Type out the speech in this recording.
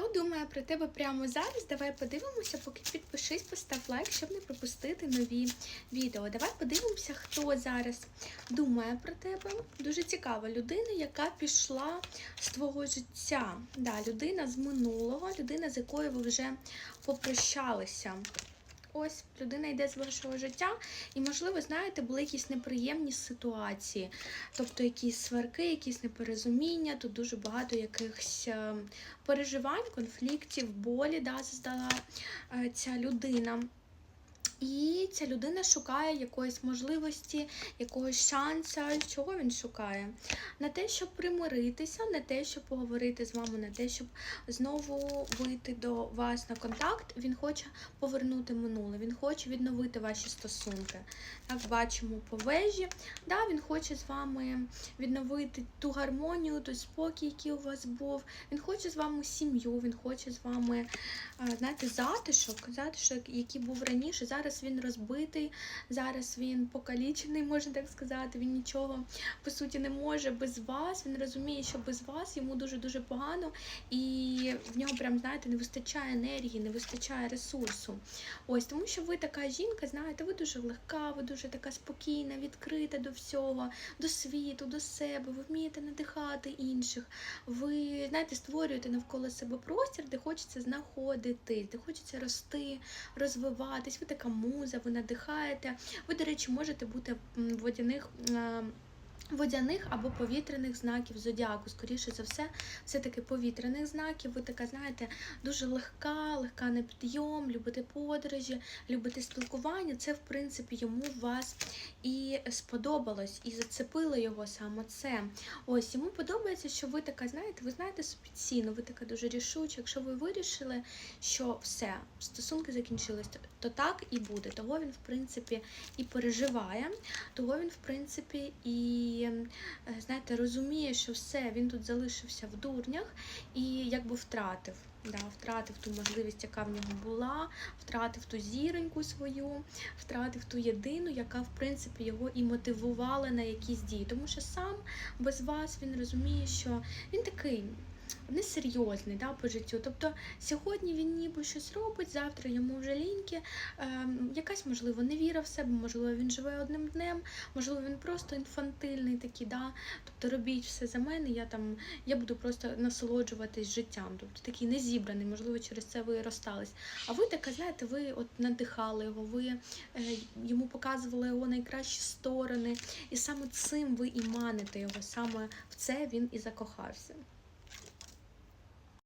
Хто думає про тебе прямо зараз? Давай подивимося, поки підпишись, постав лайк, щоб не пропустити нові відео. Давай подивимося, хто зараз думає про тебе. Дуже цікава людина, яка пішла з твого життя. Да, людина з минулого, людина, з якою ви вже попрощалися. Ось людина йде з вашого життя, і, можливо, знаєте, були якісь неприємні ситуації, тобто якісь сварки, якісь непорозуміння, тут дуже багато якихось е, переживань, конфліктів, болі да, заздала е, ця людина. І ця людина шукає якоїсь можливості, якогось шансу. Чого він шукає? На те, щоб примиритися, на те, щоб поговорити з вами, на те, щоб знову вийти до вас на контакт. Він хоче повернути минуле, він хоче відновити ваші стосунки. Так, бачимо по вежі. Да, Він хоче з вами відновити ту гармонію, той спокій, який у вас був. Він хоче з вами сім'ю, він хоче з вами е, знаєте, затишок, затишок, який був раніше. Зараз він розбитий, зараз він покалічений, можна так сказати. Він нічого по суті не може без вас. Він розуміє, що без вас йому дуже-дуже погано, і в нього прям, знаєте, не вистачає енергії, не вистачає ресурсу. Ось тому, що ви така жінка, знаєте, ви дуже легка, ви дуже така спокійна, відкрита до всього, до світу, до себе. Ви вмієте надихати інших. Ви знаєте, створюєте навколо себе простір, де хочеться знаходитись, де хочеться рости, розвиватись. Ви така муза, ви надихаєте. Ви, до речі, можете бути в водяних. Водяних або повітряних знаків зодіаку, скоріше за все, все-таки повітряних знаків. Ви така, знаєте, дуже легка, легка на підйом, любите подорожі, любите спілкування. Це, в принципі, йому вас і сподобалось, і зацепило його саме це. Ось йому подобається, що ви така, знаєте, ви знаєте собі ціну, ви така дуже рішуча. Якщо ви вирішили, що все, стосунки закінчились, то так і буде. Того він, в принципі, і переживає, того він, в принципі, і е, знаєте, розуміє, що все, він тут залишився в дурнях і якби втратив. Да, втратив ту можливість, яка в нього була, втратив ту зіроньку свою, втратив ту єдину, яка в принципі його і мотивувала на якісь дії. Тому що сам без вас він розуміє, що він такий несерйозний да, по життю. Тобто сьогодні він ніби щось робить, завтра йому вже ліньки, ем, якась, можливо, невіра в себе, можливо, він живе одним днем, можливо, він просто інфантильний такий, да? тобто робіть все за мене, я там я буду просто насолоджуватись життям. Тобто такий незібраний, можливо, через це ви розстались. А ви така, знаєте, ви от надихали його, ви е, йому показували його найкращі сторони, і саме цим ви і маните його, саме в це він і закохався.